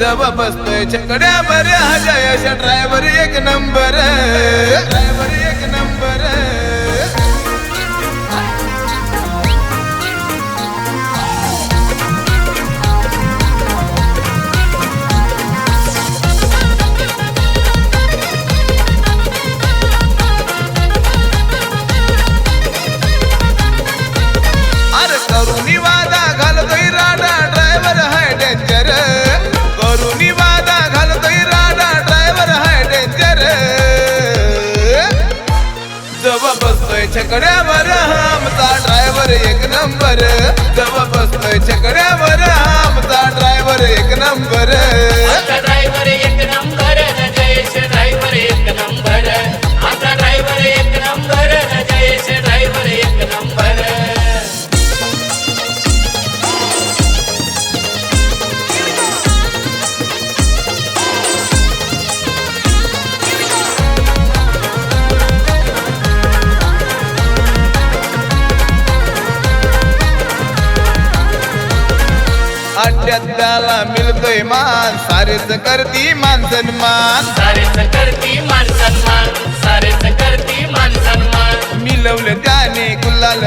जवळ बसतोय छकड्या हा जयश ड्रायव्हर एक नंबर ड्रायव्हर एक नंबर छकड्यावर आमचा ड्रायव्हर एक नंबर जवळ बसतोय छकड्यावर आमचा ड्रायव्हर एक नंबर त्याला मिळतोय मान. सारेच करती मान सन्मान. सारेच करती मान सन्मान. सारेच करती मान सन्मान. मिळवलं त्याने गुलाल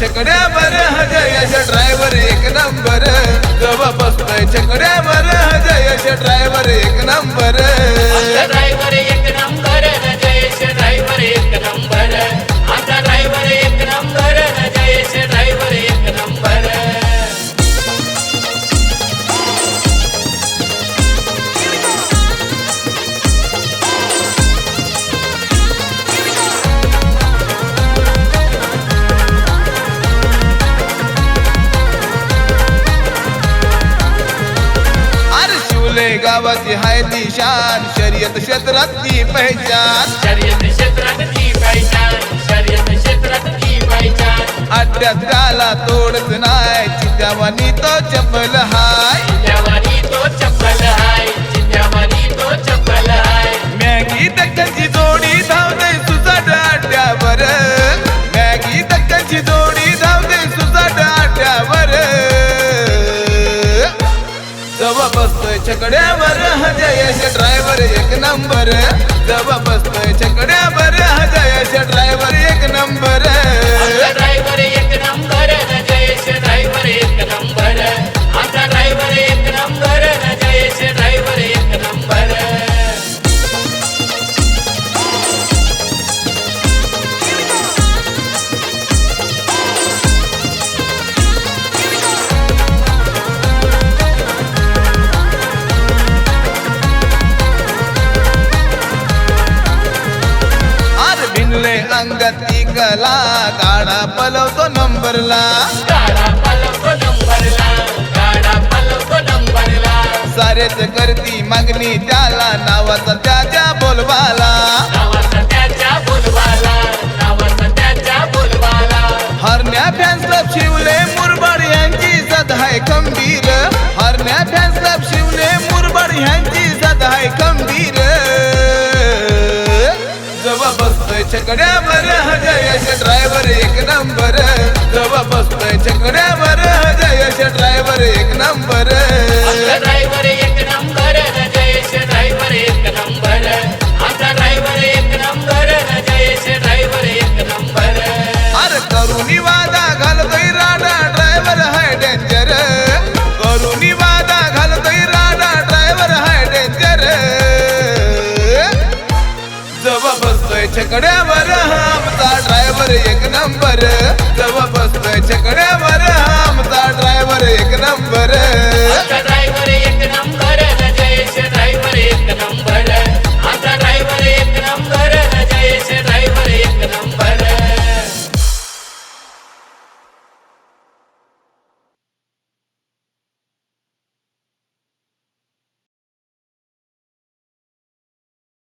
छकड्यावर जयश ड्रायव्हर एक नंबर जवळ बसतोय छकड्यावर जयश ड्रायव्हर एक नंबर ड्रायव्हर एक शिवले गावाची हाय ती शान शर्यत क्षेत्रात ती पहिचान. शर्यत पहिचान. शर्यत त्याला तोडत नाही. चित्यावानी तो चपल हाय. त्याच्याकडे छकड्यावर जयश ड्रायव्हर एक नंबर जवळ भिनले अंगात ती कला पलवतो गाडा पलको नंबरला. सारेच करती मागणी त्याला नावाचा त्याच्या छकड्यावर जयश ड्रायव्हर एक नंबर जवळ बसतोय छकड्यावर जयश ड्रायव्हर एक नंबर ड्रायव्हर एक नंबर ड्रायव्हर एक नंबर आता ड्रायव्हर एक नंबर जयेश ड्रायव्हर एक नंबर अरे करुणी वादा घालतोय राडा ड्रायव्हर हाय डेंजर छकड्यावर आमचा ड्रायव्हर एक नंबर जवळ बसतोय छकड्यावर आमचा ड्रायव्हर एक नंबर ड्रायव्हर एक नंबर